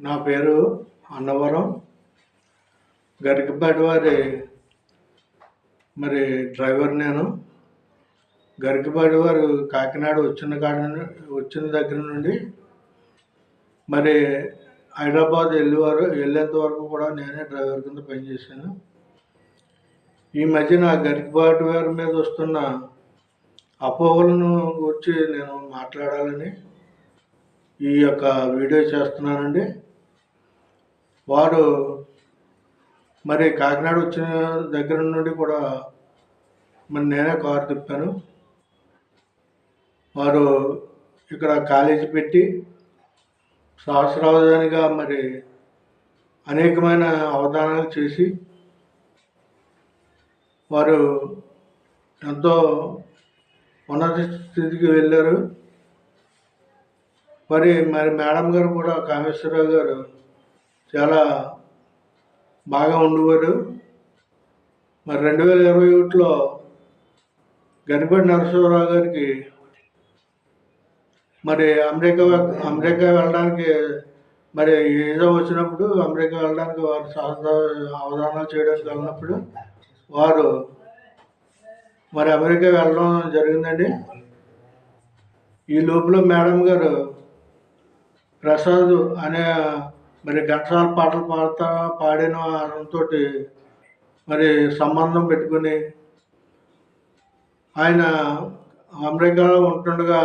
నా పేరు అన్నవరం. గరికపాటి వారి మరి డ్రైవర్ నేను. గరికపాటి వారు కాకినాడ వచ్చిన కాడ వచ్చిన దగ్గర నుండి మరి హైదరాబాద్ వెళ్ళేవారు వెళ్ళేంత వరకు కూడా నేనే డ్రైవర్ కింద పనిచేశాను. ఈ మధ్య నా గరికపాటి వారి మీద వస్తున్న అపోహలను గురించి నేను మాట్లాడాలని ఈ యొక్క వీడియో చేస్తున్నానండి. వారు మరి కాకినాడ వచ్చిన దగ్గర నుండి కూడా మరి నేనే కారు తిప్పాను. వారు ఇక్కడ కాలేజీ పెట్టి సహస్రావధానిగా మరి అనేకమైన అవధానాలు చేసి వారు ఎంతో ఉన్నత స్థితికి వెళ్ళారు. మరి మరి మేడం గారు కూడా కామేశ్వరరావు గారు చాలా బాగా ఉండేవారు మరి రెండు వేల ఇరవై ఒకటిలో గణపతి నరసింహరావు గారికి మరి అమెరికా అమెరికా వెళ్ళడానికి మరి ఏదో వచ్చినప్పుడు అమెరికా వెళ్ళడానికి వారు సహజ అవధానాలు చేయడానికి వెళ్ళినప్పుడు వారు మరి అమెరికా వెళ్ళడం జరిగిందండి. ఈ లోపల మేడం గారు ప్రసాద్ అనే మరి ఘంటసాల పాటలు పాడుతా పాడిన వారితో మరి సంబంధం పెట్టుకుని ఆయన అమెరికాలో ఉంటుండగా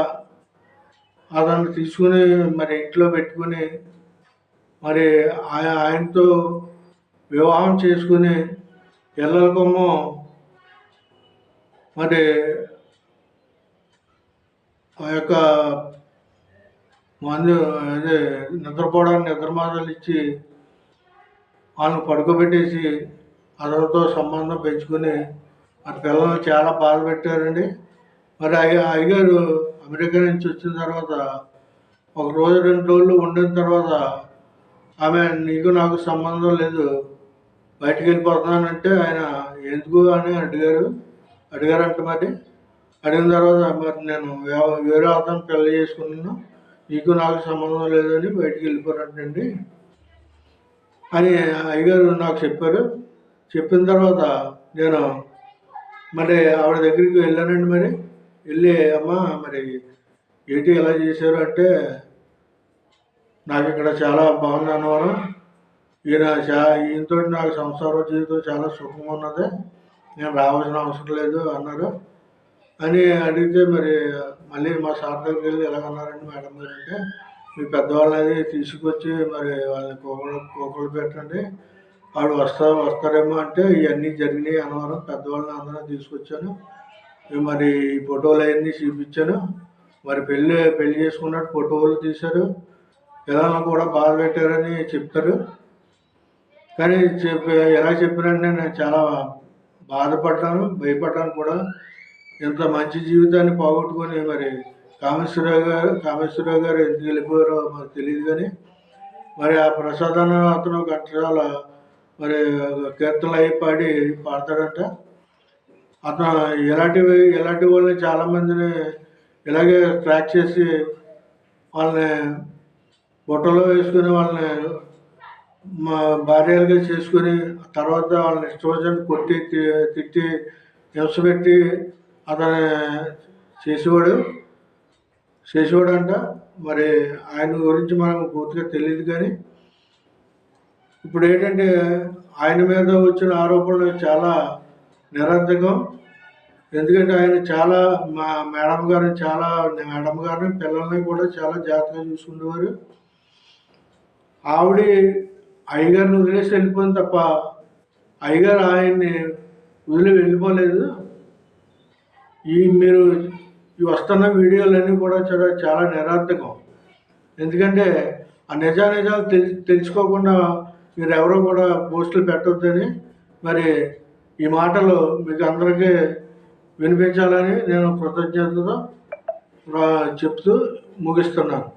అతన్ని తీసుకుని మరి ఇంట్లో పెట్టుకుని మరి ఆయనతో వివాహం చేసుకుని పిల్లలకేమో మరి ఆ యొక్క మందు అదే నిద్రపోవడానికి నిద్రమాతలు ఇచ్చి వాళ్ళని పడుకోబెట్టేసి అతనితో సంబంధం పెంచుకుని మరి పిల్లల్ని చాలా బాధ పెట్టారండి మరి అయ్య అయ్యగారు అమెరికా నుంచి వచ్చిన తర్వాత ఒక రోజు రెండు రోజులు ఉండిన తర్వాత ఆమె నీకు నాకు సంబంధం లేదు బయటికి వెళ్ళిపోతున్నానంటే ఆయన ఎందుకు అని అడిగారు. అడిగారంట మరి. అడిగిన తర్వాత మరి నేను వేరే అతను పెళ్ళి చేసుకున్నాను. నీకు నాకు సంబంధం లేదని బయటికి వెళ్ళిపోరంటండి అని అయ్యగారు నాకు చెప్పారు. చెప్పిన తర్వాత నేను మరి ఆవిడ దగ్గరికి వెళ్ళానండి మరి. వెళ్ళి అమ్మ మరి ఏంటి ఎలా చేశారు అంటే నాకు ఇక్కడ చాలా బాగుంది అన్నవరం. ఈయన చా ఈయనతో నాకు సంసార జీవితం చాలా సుఖంగా ఉన్నది. నేను రావాల్సిన అవసరం లేదు అన్నారు. అని అడిగితే మరి మళ్ళీ మా సార్ దగ్గరికి వెళ్ళి ఎలాగన్నారండి మేడం గారు అంటే మీ పెద్దవాళ్ళని తీసుకొచ్చి మరి వాళ్ళని కోకలు కోకలు పెట్టండి. వాడు వస్తా వస్తారేమో అంటే ఇవన్నీ జరిగినాయి అనవరం పెద్దవాళ్ళని అందరం తీసుకొచ్చాను. మరి ఫోటోలు అవన్నీ చూపించాను. మరి పెళ్ళి పెళ్ళి చేసుకున్నట్టు ఫోటోలు తీశారు. పిల్లలను కూడా బాధ పెట్టారని చెప్తారు. కానీ చెప్పి ఎలా చెప్పినంటే నేను చాలా బాధపడ్డాను భయపడ్డాను కూడా. ఇంత మంచి జీవితాన్ని పోగొట్టుకొని మరి కామేశ్వరరావు గారు కామేశ్వరరావు గారు ఎందుకు వెళ్ళిపోయారో మాకు తెలియదు కానీ మరి ఆ ప్రసాదాన్ని అతను గంటసాల మరి కీర్తనలు అయి పాడి పాడతాడంట. అతను ఇలాంటివి ఇలాంటి వాళ్ళని చాలామందిని ఇలాగే ట్రాక్ చేసి వాళ్ళని బుట్టలో వేసుకుని వాళ్ళని మా భార్యలుగా చేసుకుని తర్వాత వాళ్ళని ఇష్టం కొట్టి తి- తిట్టి హింస పెట్టి అతను చేసేవాడు. చేసేవాడు అంట మరి ఆయన గురించి మనకు పూర్తిగా తెలియదు కానీ ఇప్పుడు ఏంటంటే ఆయన మీద వచ్చిన ఆరోపణలు చాలా నిరర్థకం. ఎందుకంటే ఆయన చాలా మా మేడం గారిని చాలా మేడం గారిని పిల్లల్ని కూడా చాలా జాగ్రత్తగా చూసుకునేవారు. ఆవిడ అయ్యగారిని వదిలేసి వెళ్ళిపోయింది తప్ప అయ్యగారు ఆయన్ని వదిలి వెళ్ళిపోలేదు. ఈ మీరు ఈ వస్తున్న వీడియోలన్నీ కూడా చాలా చాలా నిరార్థకం. ఎందుకంటే ఆ నిజానిజాలు తెలి తెలుసుకోకుండా మీరు ఎవరో కూడా పోస్టులు పెట్టొద్దని మరి ఈ మాటలు మీకు అందరికీ వినిపించాలని నేను కృతజ్ఞతతో చెప్తూ ముగిస్తున్నాను.